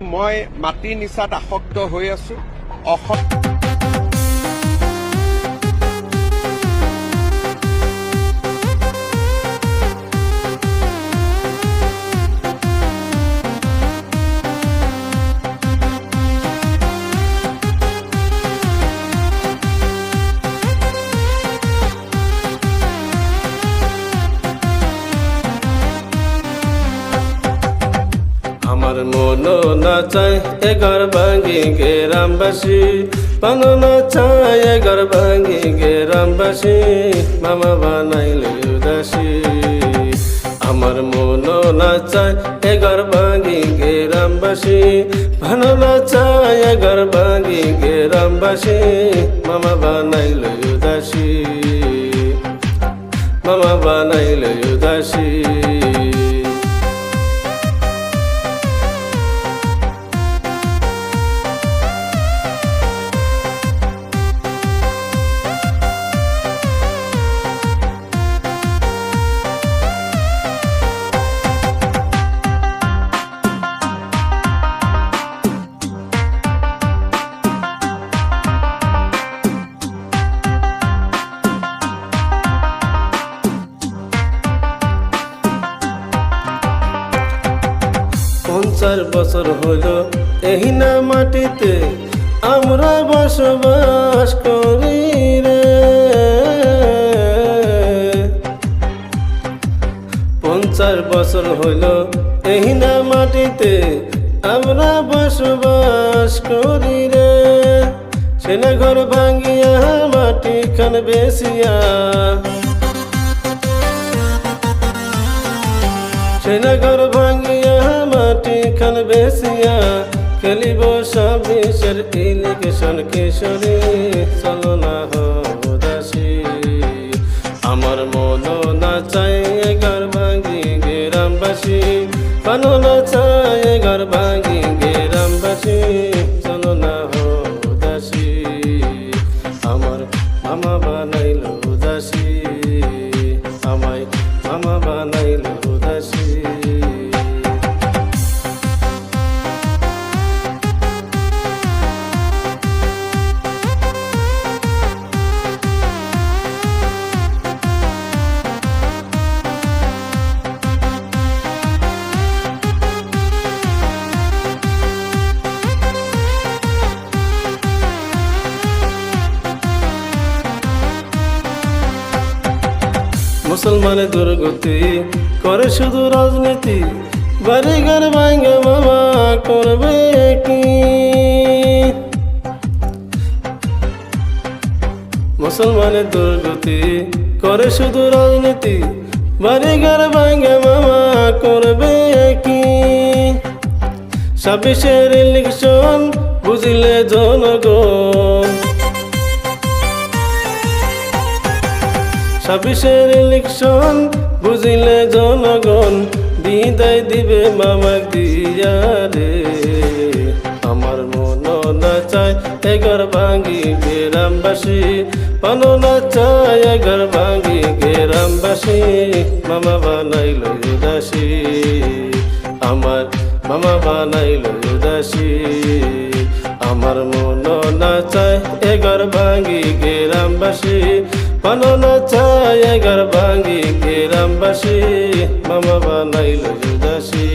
মই মাটি নিচাত আসক্ত হৈ আছো। অসম আমার মন না চায় এগার ভাঙ্গি গেরামবাসী পান না চায় এগার ভাঙ্গি গেরামবাসী মামা বানাইলে উদাসী আমার মন না চায় এগার ভাঙ্গি গেরামবাসী ভানো না চায় এগার ভাঙ্গি গেরামবাসী মামা বানাইলে উদাসী মামা বানাইলে উদাসী পঞ্চাশ বছর হইল এই না মাটিতে আমরা বসবাস করি রে। পঞ্চাশ বছর হইল এই না মাটিতে আমরা বসবাস করি রে। সেনা ঘর ভাঙ্গিয়া মাটি খান বেশিয়া সেনাগর ভাঙ্গিয়া মাটি খান বেসিয়া খেলিব সাবিসের ইলিগেশন কিশোরী। চলো না দাসী, আমার মন না চাই এগার ভাঙি গেরামবাসী। পানো না চাই মুসলমানের দুর্গতি করে শুধু রাজনীতি বাড়ি ঘর ভাঙ্গে মামা করবে কি? মুসলমানের দুর্গতি করে শুধু রাজনীতি বাড়ি ঘর ভাঙ্গে মামা করবে কি? ছাব্বিশের ইলেকশন বুঝিলে জনগণ ছাব্বিশের ইলেকশন, বুঝিলে জনগণ, বিদায় দিবে মামাক দিয়া রে আমার মন না চায় এগার ভাঙ্গি গেরামবাসী পান না চায় এগার ভাঙ্গি গেরামবাসী, মামা বানাইল দাসী আমার মামা বানাইল দাসী আমার মন না চায় এগার ভাঙ্গি গেরামবাসী পানো না চায় গুনেগার ভাঙি গ্রামবাসী মামা বানাইল যুদাসী